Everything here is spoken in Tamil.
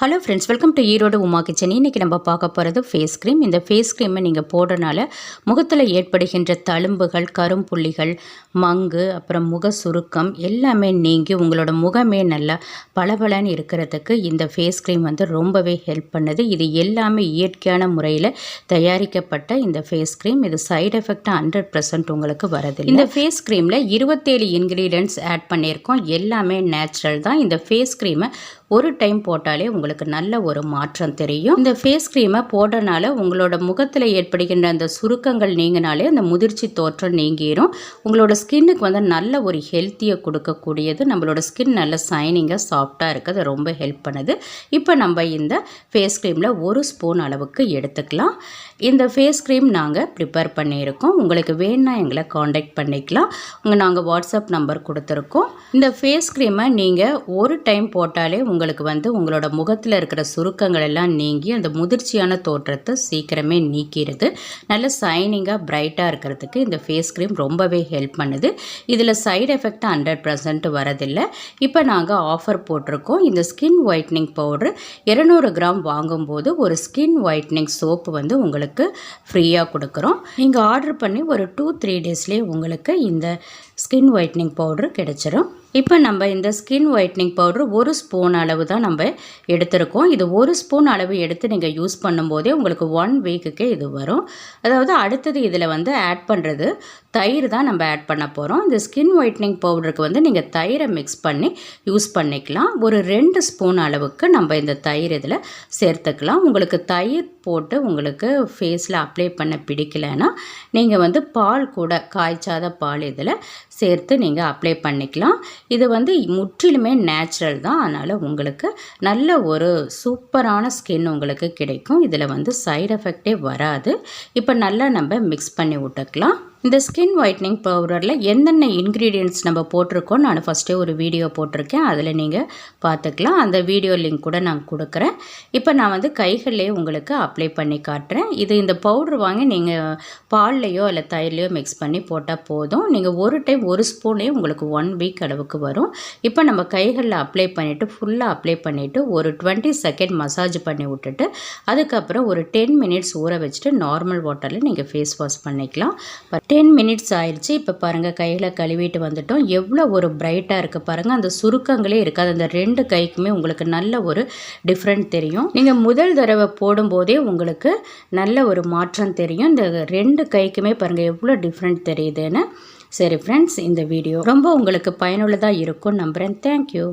Hello friends welcome to Erode Uma kitchen இன்றைக்கி நம்ம பார்க்க போகிறது ஃபேஸ் க்ரீம் இந்த ஃபேஸ் க்ரீமை நீங்கள் போடுறனால முகத்தில் ஏற்படுகின்ற தழும்புகள் கரும்புள்ளிகள் மங்கு அப்புறம் முக சுருக்கம் எல்லாமே நீங்கி உங்களோட முகமே நல்லா பளபளன்னு இருக்கிறதுக்கு இந்த ஃபேஸ் க்ரீம் வந்து ரொம்பவே ஹெல்ப் பண்ணுது. இது எல்லாமே இயற்கையான முறையில் தயாரிக்கப்பட்ட இந்த ஃபேஸ் க்ரீம் இது சைடு எஃபெக்டாக ஹண்ட்ரட் பர்சன்ட் உங்களுக்கு வருது இந்த ஃபேஸ் க்ரீமில் இருபத்தேழு இன்க்ரீடியன்ட்ஸ் ஆட் பண்ணியிருக்கோம். எல்லாமே நேச்சுரல் தான். இந்த ஃபேஸ் க்ரீமை ஒரு டைம் போட்டாலே உங்களுக்கு உங்களுக்கு நல்ல ஒரு மாற்றம் தெரியும். இந்த ஃபேஸ் க்ரீமை போடுறனால உங்களோட முகத்தில் ஏற்படுகின்ற அந்த சுருக்கங்கள் நீங்கினாலே அந்த முதிர்ச்சி தோற்றம் நீங்கிடும் உங்களோட ஸ்கின்னுக்கு வந்து நல்ல ஒரு ஹெல்த்தியை கொடுக்கக்கூடியது. நம்மளோட ஸ்கின் நல்ல சைனிங்காக சாஃப்டாக இருக்குது ரொம்ப ஹெல்ப் பண்ணுது. இப்போ நம்ம இந்த ஃபேஸ் க்ரீமில் ஒரு ஸ்பூன் அளவுக்கு எடுத்துக்கலாம். இந்த ஃபேஸ் க்ரீம் நாங்கள் ப்ரிப்பேர் பண்ணியிருக்கோம். உங்களுக்கு வேணும்னா எங்களை காண்டாக்ட் பண்ணிக்கலாம். உங்கள் நாங்கள் வாட்ஸ்அப் நம்பர் கொடுத்துருக்கோம். இந்த ஃபேஸ் க்ரீமை நீங்கள் ஒரு டைம் போட்டாலே உங்களுக்கு வந்து உங்களோட முகத்தை முகத்தில் இருக்கிற சுருக்கங்கள் எல்லாம் நீங்கி அந்த முதிர்ச்சியான தோற்றத்தை சீக்கிரமே நீக்கிடுது. நல்ல சைனிங்காக பிரைட்டாக இருக்கிறதுக்கு இந்த ஃபேஸ் க்ரீம் ரொம்பவே ஹெல்ப் பண்ணுது. இதில் சைடு எஃபெக்ட் ஹண்ட்ரட் பர்சன்ட் வரதில்லை. இப்போ நாங்கள் ஆஃபர் போட்டிருக்கோம். இந்த ஸ்கின் ஒயிட்னிங் பவுட்ரு இரநூறு கிராம் வாங்கும்போது ஒரு ஸ்கின் ஒயிட்னிங் சோப்பு வந்து உங்களுக்கு ஃப்ரீயாக கொடுக்குறோம். நீங்கள் ஆர்டர் பண்ணி ஒரு டூ த்ரீ டேஸ்லேயே உங்களுக்கு இந்த ஸ்கின் ஒயிட்னிங் பவுட்ரு கிடச்சிரும். இப்போ நம்ம இந்த ஸ்கின் ஒயிட்னிங் பவுட்ரு ஒரு ஸ்பூன் அளவு தான் நம்ம எடுத்திருக்கோம். இது ஒரு ஸ்பூன் அளவு எடுத்து நீங்கள் யூஸ் பண்ணும்போதே உங்களுக்கு ஒன் வீக்குக்கே இது வரும். அதாவது அடுத்தது இதில் வந்து ஆட் பண்ணுறது தயிர் தான் நம்ம ஆட் பண்ண போகிறோம் இந்த ஸ்கின் ஒயிட்னிங் பவுடருக்கு வந்து நீங்கள் தயிரை மிக்ஸ் பண்ணி யூஸ் பண்ணிக்கலாம். ஒரு ரெண்டு ஸ்பூன் அளவுக்கு நம்ம இந்த தயிர் இதில் சேர்த்துக்கலாம். உங்களுக்கு தயிர் போட்டு உங்களுக்கு ஃபேஸில் அப்ளை பண்ண பிடிக்கலைன்னா நீங்கள் வந்து பால் கூட காய்ச்சாத பால் இதில் சேர்த்து நீங்கள் அப்ளை பண்ணிக்கலாம். இது வந்து முற்றிலுமே நேச்சுரல் தான். அதனால் உங்களுக்கு நல்ல ஒரு சூப்பரான ஸ்கின் உங்களுக்கு கிடைக்கும். இதில் வந்து சைடு எஃபெக்டே வராது. இப்போ நல்லா நம்ம மிக்ஸ் பண்ணி விட்டுக்கலாம். இந்த ஸ்கின் ஒயிட்னிங் பவுடரில் என்னென்ன இன்க்ரீடியன்ட்ஸ் நம்ம போட்டிருக்கோம் நான் ஃபஸ்ட்டே ஒரு வீடியோ போட்டிருக்கேன். அதில் நீங்கள் பார்த்துக்கலாம். அந்த வீடியோ லிங்க் கூட நான் கொடுக்குறேன். இப்போ நான் வந்து கைகளிலே உங்களுக்கு அப்ளை பண்ணி காட்டுறேன். இது இந்த பவுட்ரு வாங்கி நீங்கள் பால்லையோ இல்லை தயிர்லையோ மிக்ஸ் பண்ணி போட்டால் போதும். நீங்கள் ஒரு டைம் ஒரு ஸ்பூனே உங்களுக்கு ஒன் வீக் அளவுக்கு வரும். இப்போ நம்ம கைகளில் அப்ளை பண்ணிவிட்டு ஃபுல்லாக அப்ளை பண்ணிவிட்டு ஒரு டுவெண்ட்டி செகண்ட் மசாஜ் பண்ணி விட்டுட்டு அதுக்கப்புறம் ஒரு டென் மினிட்ஸ் ஊற வச்சுட்டு நார்மல் வாட்டரில் நீங்கள் ஃபேஸ் வாஷ் பண்ணிக்கலாம். டென் மினிட்ஸ் ஆயிடுச்சு இப்போ பாருங்கள் கையில் கழுவிட்டு வந்துட்டோம். எவ்வளோ ஒரு பிரைட்டாக இருக்குது பாருங்கள் அந்த சுருக்கங்களே இருக்காது. அந்த ரெண்டு கைக்குமே உங்களுக்கு நல்ல ஒரு டிஃப்ரெண்ட் தெரியும். நீங்கள் முதல் தடவை போடும்போதே உங்களுக்கு நல்ல ஒரு மாற்றம் தெரியும். இந்த ரெண்டு கைக்குமே பாருங்கள் எவ்வளோ டிஃப்ரெண்ட் தெரியுதுன்னு. சரி ஃப்ரெண்ட்ஸ் இந்த வீடியோ ரொம்ப உங்களுக்கு பயனுள்ளதாக இருக்கும் நம்புகிறேன் தேங்க்யூ